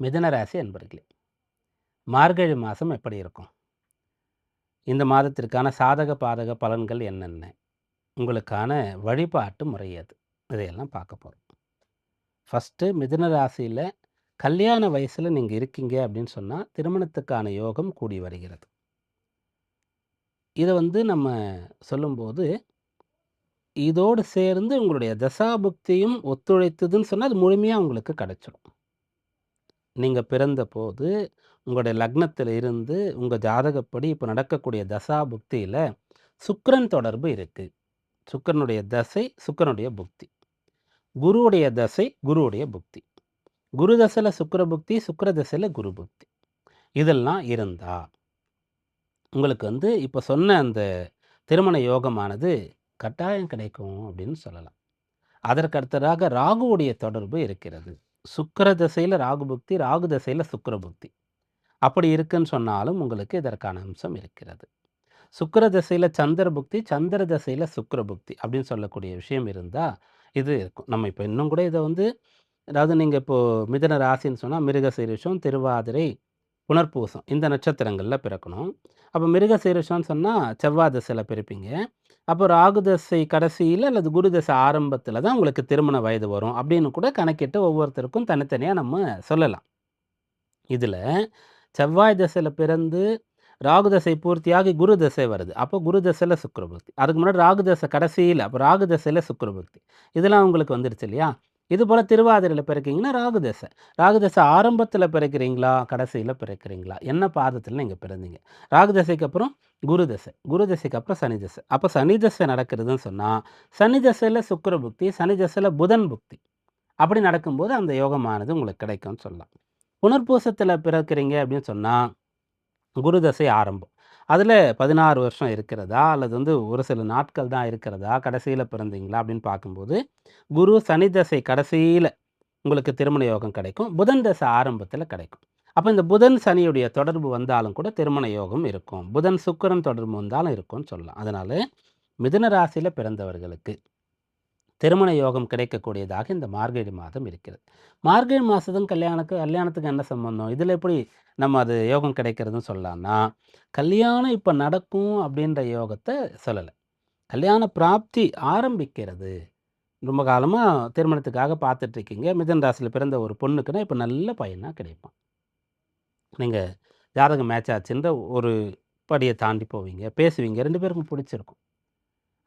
மிதனராசி அன்பர்களே மார்கழி மாதம் எப்படி இருக்கும்? இந்த மாதத்திற்கான சாதக பாதக பலன்கள் என்னென்ன? உங்களுக்கான வழிபாட்டு முறை அது இதையெல்லாம் பார்க்க போகிறோம் ஃபஸ்ட்டு மிதுன ராசியில் கல்யாண வயசில் நீங்கள் இருக்கீங்க அப்படின்னு சொன்னால் திருமணத்துக்கான யோகம் கூடி வருகிறது. இதை வந்து நம்ம சொல்லும்போது இதோடு சேர்ந்து உங்களுடைய தசாபுக்தியும் ஒத்துழைத்ததுன்னு சொன்னால் அது முழுமையாக உங்களுக்கு கிடச்சிடும் நீங்கள் பிறந்தபோது உங்களுடைய லக்னத்தில் இருந்து உங்கள் ஜாதகப்படி இப்போ நடக்கக்கூடிய தசா புக்தியில் சுக்கரன் தொடர்பு இருக்குது சுக்கிரனுடைய தசை சுக்கிரனுடைய புக்தி. குருவுடைய தசை குருவுடைய புக்தி. குரு தசையில் சுக்கர புக்தி சுக்கர தசையில் குரு புக்தி. இதெல்லாம் இருந்தா உங்களுக்கு வந்து இப்போ சொன்ன அந்த திருமண யோகமானது கட்டாயம் கிடைக்கும் அப்படின்னு சொல்லலாம். அதற்கு அடுத்ததாக ராகுவுடைய தொடர்பு இருக்கிறது. சுக்கிர திசையில் ராகு புக்தி ராகு திசையில் சுக்கிர புக்தி. அப்படி இருக்குன்னு சொன்னாலும் உங்களுக்கு இதற்கான அம்சம் இருக்கிறது. சுக்கர திசையில் சந்திர புக்தி சந்திர திசையில் சுக்கிர புக்தி அப்படின்னு சொல்லக்கூடிய விஷயம் இருந்தால் இது இருக்கும். நம்ம இப்போ இன்னும் கூட இதை வந்து அதாவது நீங்கள் இப்போது மிதன ராசின்னு சொன்னால் மிருகசீரிஷம் திருவாதிரை புனர்பூசம் இந்த நட்சத்திரங்களில் பிறக்கணும். அப்போ மிருகசீரிஷம்னு சொன்னால் செவ்வாய் திசையில் பிறப்பீங்க. அப்போ ராகுதசை கடைசியில் அல்லது குருதசை ஆரம்பத்தில் தான் உங்களுக்கு திருமண வயது வரும் அப்படின்னு கூட கணக்கிட்டு ஒவ்வொருத்தருக்கும் தனித்தனியாக நம்ம சொல்லலாம். இதில் செவ்வாய் தசையில் பிறந்து ராகுதசை பூர்த்தியாகி குரு தசை வருது. அப்போ குரு தசையில் சுக்கரபக்தி. அதுக்கு முன்னாடி ராகுதசை கடைசியில் அப்போ ராகுதசையில் சுக்கரபக்தி. இதெல்லாம் உங்களுக்கு வந்துருச்சு இல்லையா? இது போல் திருவாதிரையில் பிறக்கீங்கன்னா ராகுதசை ராகுதசை ஆரம்பத்தில் பிறக்கிறீங்களா? கடைசியில் பிறக்கிறீங்களா? என்ன பாதத்தில் நீங்கள் பிறந்தீங்க? ராகுதசைக்கு அப்புறம் குரு தசை குரு தசைக்கு அப்புறம் சனி தசை. அப்போ சனி தசை நடக்கிறதுன்னு சொன்னால் சனி தசையில் சுக்கர புக்தி சனி தசையில் புதன் புக்தி. அப்படி நடக்கும்போது அந்த யோகமானது உங்களுக்கு கிடைக்கும்னு சொல்லலாம். புனர்பூசத்தில் பிறக்கிறீங்க அப்படின்னு சொன்னால் குரு தசை ஆரம்பம். அதில் பதினாறு வருஷம் இருக்கிறதா? அல்லது வந்து ஒரு சில நாட்கள் தான் இருக்கிறதா? கடைசியில் பிறந்தீங்களா? அப்படின்னு பார்க்கும்போது குரு சனி தசை கடைசியில் உங்களுக்கு திருமண யோகம் கிடைக்கும். புதன் தசை ஆரம்பத்தில் கிடைக்கும். அப்போ இந்த புதன் சனியுடைய தொடர்பு வந்தாலும் கூட திருமண யோகம் இருக்கும். புதன் சுக்கரன் தொடர்பு வந்தாலும் இருக்கும்னு சொல்லலாம். அதனால் மிதுன ராசியில் பிறந்தவர்களுக்கு திருமண யோகம் கிடைக்கக்கூடியதாக இந்த மார்கழி மாதம் இருக்கிறது. மார்கழி மாதத்தும் கல்யாணத்துக்கு கல்யாணத்துக்கு என்ன சம்பந்தம்? இதில் எப்படி நம்ம அது யோகம் கிடைக்கிறதுன்னு சொல்லலாம்னா கல்யாணம் இப்போ நடக்கும் அப்படின்ற யோகத்தை சொல்லலை. கல்யாண பிராப்தி ஆரம்பிக்கிறது. ரொம்ப காலமாக திருமணத்துக்காக பார்த்துட்ருக்கீங்க. மிதன் ராசியில் பிறந்த ஒரு பொண்ணுக்குன்னா இப்போ நல்ல பையனாக கிடைப்பான். நீங்கள் ஜாதகம் மேட்ச் ஆச்சுன்ற ஒரு படியை தாண்டி போவீங்க பேசுவீங்க. ரெண்டு பேருக்கும் பிடிச்சிருக்கும்.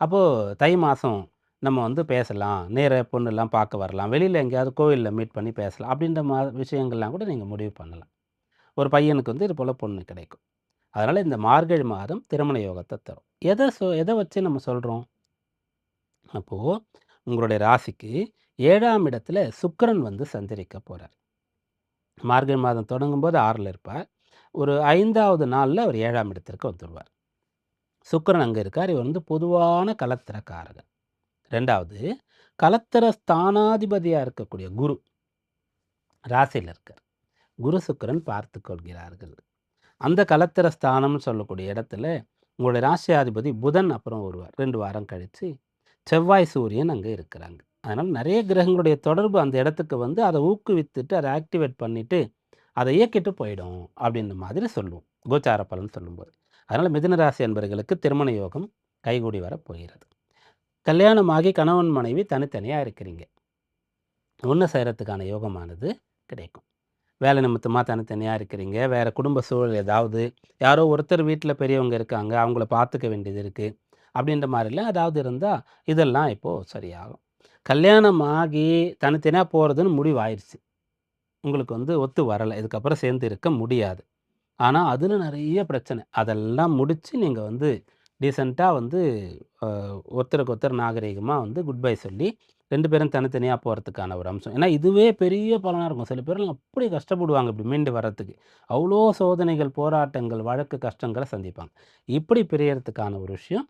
அப்போது தை மாதம் நம்ம வந்து பேசலாம் நேர பொண்ணுலாம் பார்க்க வரலாம் வெளியில் எங்கேயாவது கோவிலில் மீட் பண்ணி பேசலாம் அப்படின்ற மா விஷயங்கள்லாம் கூட நீங்கள் முடிவு பண்ணலாம். ஒரு பையனுக்கு வந்து இது போல் பொண்ணு கிடைக்கும். அதனால் இந்த மார்கழி மாதம் திருமண யோகத்தை தரும். எதை சொ எதை வச்சு நம்ம சொல்கிறோம் அப்போது உங்களுடைய ராசிக்கு ஏழாம் இடத்துல சுக்கரன் வந்து சஞ்சரிக்க போகிறார் மார்கழி மாதம் தொடங்கும்போது ஆறில் இருப்பார். ஒரு ஐந்தாவது நாளில் அவர் ஏழாம் இடத்திற்கு வந்துடுவார் சுக்கரன் அங்கே இருக்கார். இவர் வந்து பொதுவான கலத்திரக்காரகன் ரெண்டாவது கலத்தர ஸ்தானாதிபதியாக இருக்கக்கூடிய குரு ராசியில் இருக்கார். குரு சுக்கிரன் பார்த்து கொள்கிறார்கள். அந்த கலத்திர ஸ்தானம்னு சொல்லக்கூடிய இடத்துல உங்களுடைய ராசியாதிபதி புதன் அப்புறம் ஒரு ரெண்டு வாரம் கழித்து செவ்வாய் சூரியன் அங்கே இருக்கிறாங்க. அதனால் நிறைய கிரகங்களுடைய தொடர்பு அந்த இடத்துக்கு வந்து அதை ஊக்குவித்துட்டு அதை ஆக்டிவேட் பண்ணிவிட்டு அதை இயக்கிட்டு போயிடும் அப்படின்ற மாதிரி சொல்லுவோம். கோச்சார பலன் சொல்லும்போது. அதனால் மிதுன ராசி என்பவர்களுக்கு திருமண யோகம் கைகூடி வர போகிறது. கல்யாணமாகி கணவன் மனைவி தனித்தனியாக இருக்கிறீங்க. ஒன்று செய்கிறதுக்கான யோகமானது கிடைக்கும். வேலை நிமித்தமாக தனித்தனியாக இருக்கிறீங்க. வேறு குடும்ப சூழல் ஏதாவது யாரோ ஒருத்தர் வீட்டில் பெரியவங்க இருக்காங்க அவங்கள பார்த்துக்க வேண்டியது இருக்குது அப்படின்ற மாதிரிலாம் ஏதாவது இருந்தால் இதெல்லாம் இப்போது சரியாகும். கல்யாணம் ஆகி தனித்தனியாக போகிறதுன்னு முடிவாயிடுச்சு உங்களுக்கு வந்து ஒத்து வரலை. இதுக்கப்புறம் சேர்ந்து இருக்க முடியாது. ஆனால் அதில் நிறைய பிரச்சனை. அதெல்லாம் முடித்து நீங்கள் வந்து டீசெண்டாக வந்து ஒருத்தருக்கு ஒருத்தர் நாகரிகமாக வந்து குட் பை சொல்லி ரெண்டு பேரும் தனித்தனியாக போகிறதுக்கான ஒரு அம்சம். ஏன்னா இதுவே பெரிய பலனாக இருக்கும். சில பேர்லாம் அப்படி கஷ்டப்படுவாங்க இப்படி மீண்டு வர்றதுக்கு. அவ்வளோ சோதனைகள் போராட்டங்கள் வழக்கு கஷ்டங்களை சந்திப்பாங்க. இப்படி பிரியறதுக்கான ஒரு விஷயம்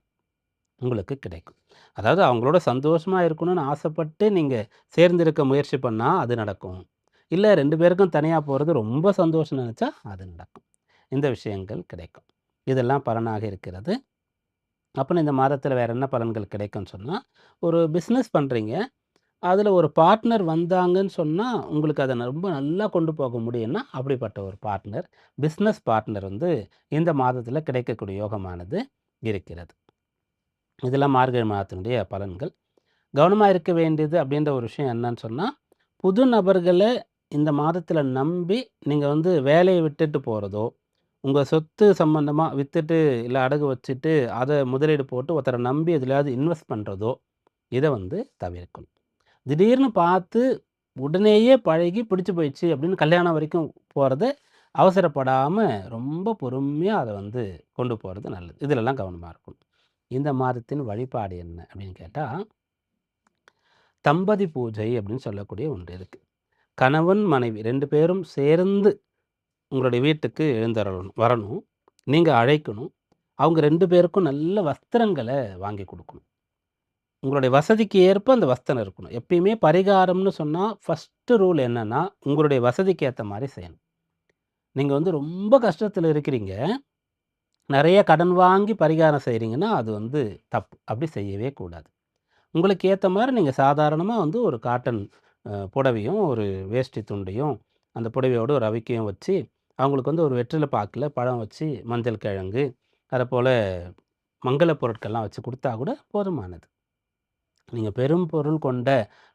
உங்களுக்கு கிடைக்கும். அதாவது அவங்களோட சந்தோஷமாக இருக்கணும்னு ஆசைப்பட்டு நீங்கள் சேர்ந்திருக்க முயற்சி பண்ணால் அது நடக்கும். இல்லை ரெண்டு பேருக்கும் தனியாக போகிறது ரொம்ப சந்தோஷம் நினச்சா அது நடக்கும். இந்த விஷயங்கள் கிடைக்கும். இதெல்லாம் பலனாக இருக்கிறது. அப்புறம் இந்த மாதத்தில் வேறு என்ன பலன்கள் கிடைக்கும்னு சொன்னால் ஒரு பிஸ்னஸ் பண்ணுறீங்க அதில் ஒரு பார்ட்னர் வந்தாங்கன்னு சொன்னால் உங்களுக்கு அதை ரொம்ப நல்லா கொண்டு போக முடியும்னா அப்படிப்பட்ட ஒரு பார்ட்னர் பிஸ்னஸ் பார்ட்னர் வந்து இந்த மாதத்தில் கிடைக்கக்கூடிய யோகமானது இருக்கிறது. இதெல்லாம் மார்கழி மாதத்தினுடைய பலன்கள். கவனமாக இருக்க வேண்டியது அப்படின்ற ஒரு விஷயம் என்னன்னு சொன்னால் புது நபர்களை இந்த மாதத்தில் நம்பி நீங்கள் வந்து வேலையை விட்டுட்டு போகிறதோ உங்கள் சொத்து சம்மந்தமாக விற்றுட்டு இல்லை அடகு வச்சுட்டு அதை முதலீடு போட்டு ஒருத்தரை நம்பி எதுலையாவது இன்வெஸ்ட் பண்ணுறதோ இதை வந்து தவிர்க்கணும். திடீர்னு பார்த்து உடனேயே பழகி பிடிச்சி போயிடுச்சு அப்படின்னு கல்யாணம் வரைக்கும் போகிறத அவசரப்படாமல் ரொம்ப பொறுமையாக அதை வந்து கொண்டு போகிறது நல்லது. இதிலெல்லாம் கவனமாக இருக்கணும். இந்த மாதத்தின் வழிபாடு என்ன அப்படின்னு கேட்டால் தம்பதி பூஜை அப்படின்னு சொல்லக்கூடிய ஒன்று இருக்குது கணவன் மனைவி ரெண்டு பேரும் சேர்ந்து உங்களுடைய வீட்டுக்கு எழுந்தரணும் வரணும். நீங்கள் அழைக்கணும். அவங்க ரெண்டு பேருக்கும் நல்ல வஸ்திரங்களை வாங்கி கொடுக்கணும். உங்களுடைய வசதிக்கு ஏற்ப அந்த வஸ்திரம் இருக்கணும். எப்பயுமே பரிகாரம்னு சொன்னால் ஃபஸ்ட்டு ரூல் என்னென்னா உங்களுடைய வசதிக்கு ஏற்ற மாதிரி செய்யணும். நீங்கள் வந்து ரொம்ப கஷ்டத்தில் இருக்கிறீங்க. நிறைய கடன் வாங்கி பரிகாரம் செய்கிறீங்கன்னா அது வந்து தப்பு. அப்படி செய்யவே கூடாது. உங்களுக்கு ஏற்ற மாதிரி நீங்கள் சாதாரணமாக வந்து ஒரு காட்டன் புடவையும் ஒரு வேஷ்டி துண்டையும் அந்த புடவையோடு ஒரு அவிக்கையும் வச்சு அவங்களுக்கு வந்து ஒரு வெற்றிலை பாக்கில். பழம் வச்சு மஞ்சள் கிழங்கு அதை போல் மங்கள பொருட்கள்லாம் வச்சு கொடுத்தா கூட போதுமானது. நீங்கள் பெரும் பொருள் கொண்ட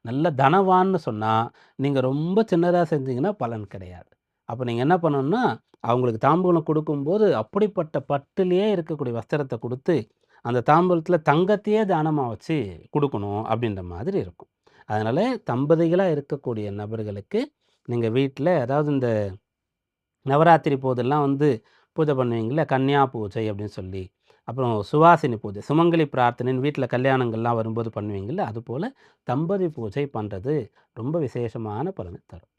நல்ல தனவான்னு சொன்னால் நீங்கள் ரொம்ப சின்னதாக செஞ்சீங்கன்னா பலன் கிடையாது. அப்போ நீங்கள் என்ன பண்ணணும்னா அவங்களுக்கு தாம்பூலம் கொடுக்கும்போது அப்படிப்பட்ட பட்டுலேயே இருக்கக்கூடிய வஸ்திரத்தை கொடுத்து அந்த தாம்பூலத்தில் தங்கத்தையே தானமாக வச்சு கொடுக்கணும் அப்படின்ற மாதிரி இருக்கும். அதனால் தம்பதிகளாக இருக்கக்கூடிய நபர்களுக்கு நீங்கள் வீட்டில் அதாவது இந்த நவராத்திரி போதெல்லாம் வந்து பூஜை பண்ணுவீங்கள கன்னியா பூஜை அப்படின்னு சொல்லி. அப்புறம் சுவாசினி பூஜை சுமங்கலி பிரார்த்தனைன்னு வீட்டில் கல்யாணங்கள்லாம் வரும்போது பண்ணுவீங்கள்ல அதுபோல் தம்பதி பூஜை பண்ணுறது ரொம்ப விசேஷமான பலனை தரும்.